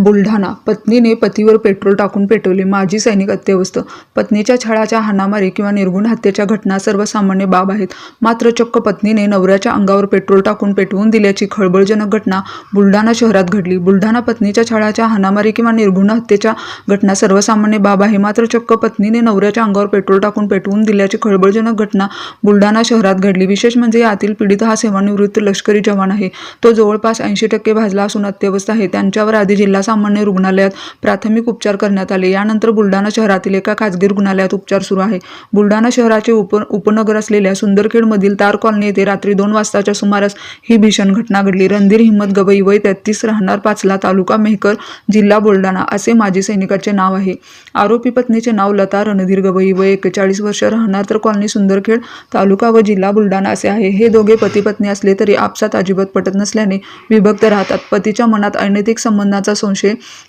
बुलढाणा. पत्नीने पतीवर पेट्रोल टाकून पेटवले. माजी सैनिक अत्यवस्थ. पत्नीच्या छळाच्या हाणामारी किंवा निर्गुण हत्येच्या घटना सर्वसामान्य बाब आहेत. मात्र चक्क पत्नीने नवऱ्याच्या अंगावर पेट्रोल टाकून पेटवून दिल्याची खळबळजनक घटना बुलढाणा शहरात घडली. बुलढाणा पत्नीच्या छळाच्या हाणामारी किंवा निर्गुण हत्येच्या घटना सर्वसामान्य बाब आहे. मात्र चक्क पत्नीने नवऱ्याच्या अंगावर पेट्रोल टाकून पेटवून दिल्याची खळबळजनक घटना बुलढाणा शहरात घडली. विशेष म्हणजे यातील पीडित हा सेवानिवृत्त लष्करी जवान आहे. तो जवळपास ऐंशी टक्के भाजला असून अत्यवस्थ आहे. त्यांच्यावर आधी जिल्हा सामान्य रुग्णालयात प्राथमिक उपचार करण्यात आले. यानंतर बुलढाणा शहरातील एका खासगी रुग्णालयात उपचार सुरू आहे. बुलढाणा शहराचे उप उपनगर असलेल्या सुंदरखेडमधील तार कॉलनी येथे रात्री दोन वाजताच्या सुमारास ही भीषण घटना घडली. रणधीर हिम्मत गवई वय तेहतीस राहणार पाचला तालुका मेहकर जिल्हा बुलढाणा असे माजी सैनिकाचे नाव आहे. आरोपी पत्नीचे नाव लता रणधीर गवई वय एकेचाळीस वर्ष राहणार तर कॉलनी सुंदरखेड तालुका व जिल्हा बुलढाणा असे आहे. हे दोघे पती पत्नी असले तरी आपसात अजिबात पटत नसल्याने विभक्त राहतात. पतीच्या मनात अनैतिक संबंधाचा संशय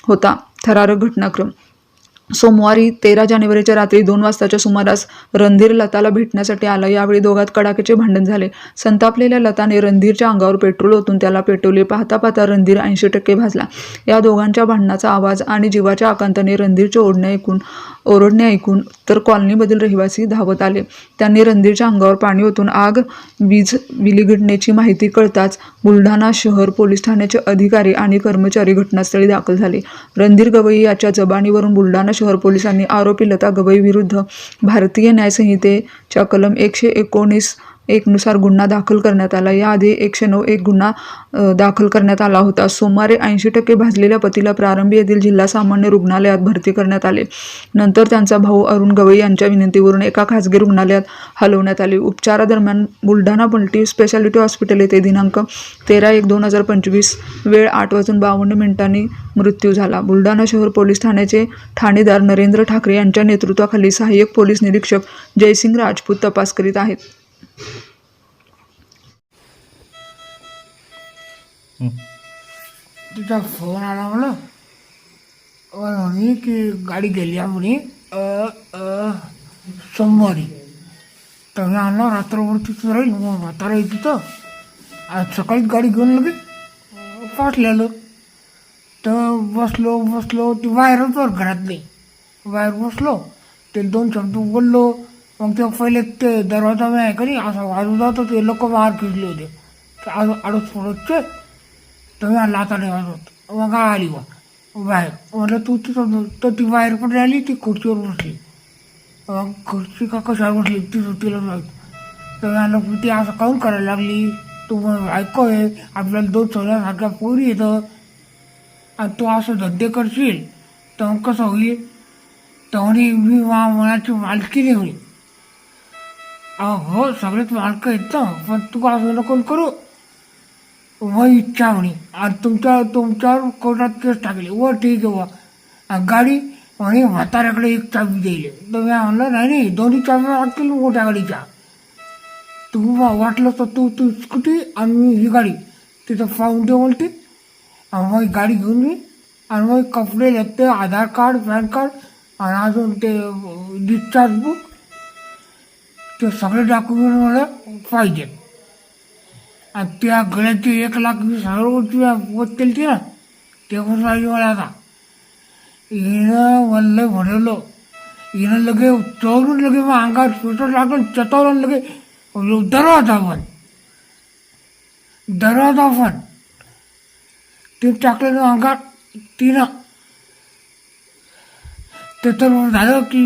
होता. थरारक घटनाक्रम सोमवारी तेरा जानेवारीच्या रात्री दोन वाजताच्या सुमारास रणधीर लताला भेटण्यासाठी आला. यावेळी दोघात कडाक्याचे भांडण झाले. संतापलेल्या लताने रणधीरच्या अंगावर पेट्रोल ओतून त्याला पेटवले. पाहता पाहता रणधीर ऐंशी टक्के भाजला. या दोघांच्या भांडणाचा आवाज आणि जीवाच्या आकांताने रणधीरचे ओढणे ऐकून ओरडणे ऐकून तर कॉलनीमधील रहिवासी धावत आले. त्यांनी रणधीरच्या अंगावर पाणी ओतून आग वीज विलिघटनेची माहिती कळताच बुलढाणा शहर पोलीस ठाण्याचे अधिकारी आणि कर्मचारी घटनास्थळी दाखल झाले. रणधीर गवई याच्या जबानीवरून बुलढाणा शहर पोलिसांनी आरोपी लता गवई विरुद्ध भारतीय न्यायसंहितेच्या कलम एकशे एकोणीस एकनुसार गुन्हा दाखल करण्यात आला. याआधी एकशे नऊ एक गुन्हा दाखल करण्यात आला होता. सोमवारी ऐंशी टक्के भाजलेल्या पतीला प्रारंभी येथील जिल्हा सामान्य रुग्णालयात भरती करण्यात आले. नंतर त्यांचा भाऊ अरुण गवई यांच्या विनंतीवरून एका खासगी रुग्णालयात हलवण्यात आले. उपचारादरम्यान बुलढाणा मल्टी स्पेशालिटी हॉस्पिटल येथे दिनांक तेरा एक दोन हजार पंचवीस वेळ आठ वाजून बावन्न मिनिटांनी मृत्यू झाला. बुलढाणा शहर पोलीस ठाण्याचे ठाणेदार नरेंद्र ठाकरे यांच्या नेतृत्वाखाली सहाय्यक पोलीस निरीक्षक जयसिंग राजपूत तपास करीत आहेत. तिचा फोन आला मला म्हणे की गाडी गेली आहे म्हणे. सोमवारी. तर मी आणला रात्रभर तिथं राहील मग म्हातारा आहे तिथं. आज सकाळीच गाडी घेऊन लगे अ, पाठलेलं तर बसलो बसलो ती बाहेरच वर घरात नाही बाहेर बसलो ते दोन शब्द बोललो. मग ते पहिले ते दरवाजा मी आहे का नाही असं वाजवत जातो ते लोक बाहेर फिरले होते. ते आडू आडूच पडतचे तर मी आता नाही वाजवत. मग काय आली बा. बाहेर. म्हटलं तू तिथं तर ती बाहेर पण आली ती खुर्चीवर बसली. मग खुर्ची का कशावर बसली तिथं तिला तर मी ती असं काऊन करायला लागली? तू मग ऐकोय आपल्याला दोन सोन्यासारख्या पोरी येतं. आणि तू असं धंदे करशील तर मग कसं होईल? तर म्हणे मी मा मनाची मालकी नाही होईल अहो हो सगळेच मालकं आहेत ना. पण तू असं कोण करू? व इच्छा म्हणे. आणि तुमच्या तुमच्यावर कोर्टात केस टाकली. व हो, ठीक आहे हो. वा गाडी म्हणे म्हाताऱ्याकडे एक चाबी देईल तर मी म्हणलं नाही नाही दोन्ही चाब्या लागतील मोठ्या गाडीच्या. तू वाटलं तर तू तू स्कूटी आणि मी ही गाडी. तिथं पाहून दे म्हणते. आणि मग गाडी घेऊन मी आणि मग कपडे लागते आधार कार्ड पॅन कार्ड आणि अजून ते डिस्चार्ज बुक ते सगळे डॉक्युमेंट मला पाहिजेत आणि त्या गळ्याची एक लाख वीस हजार रुपये पोत केली ती. ना ते पण राहिली मला आता हिनं वल्ल भरवलं हिनं लगे चोरून लगे मग अंगात स्वेटर लागून चतवलं लगे दरवाजा पण दरवाजा पण ते टाकलं अंगात तिनं. ते तर झालं की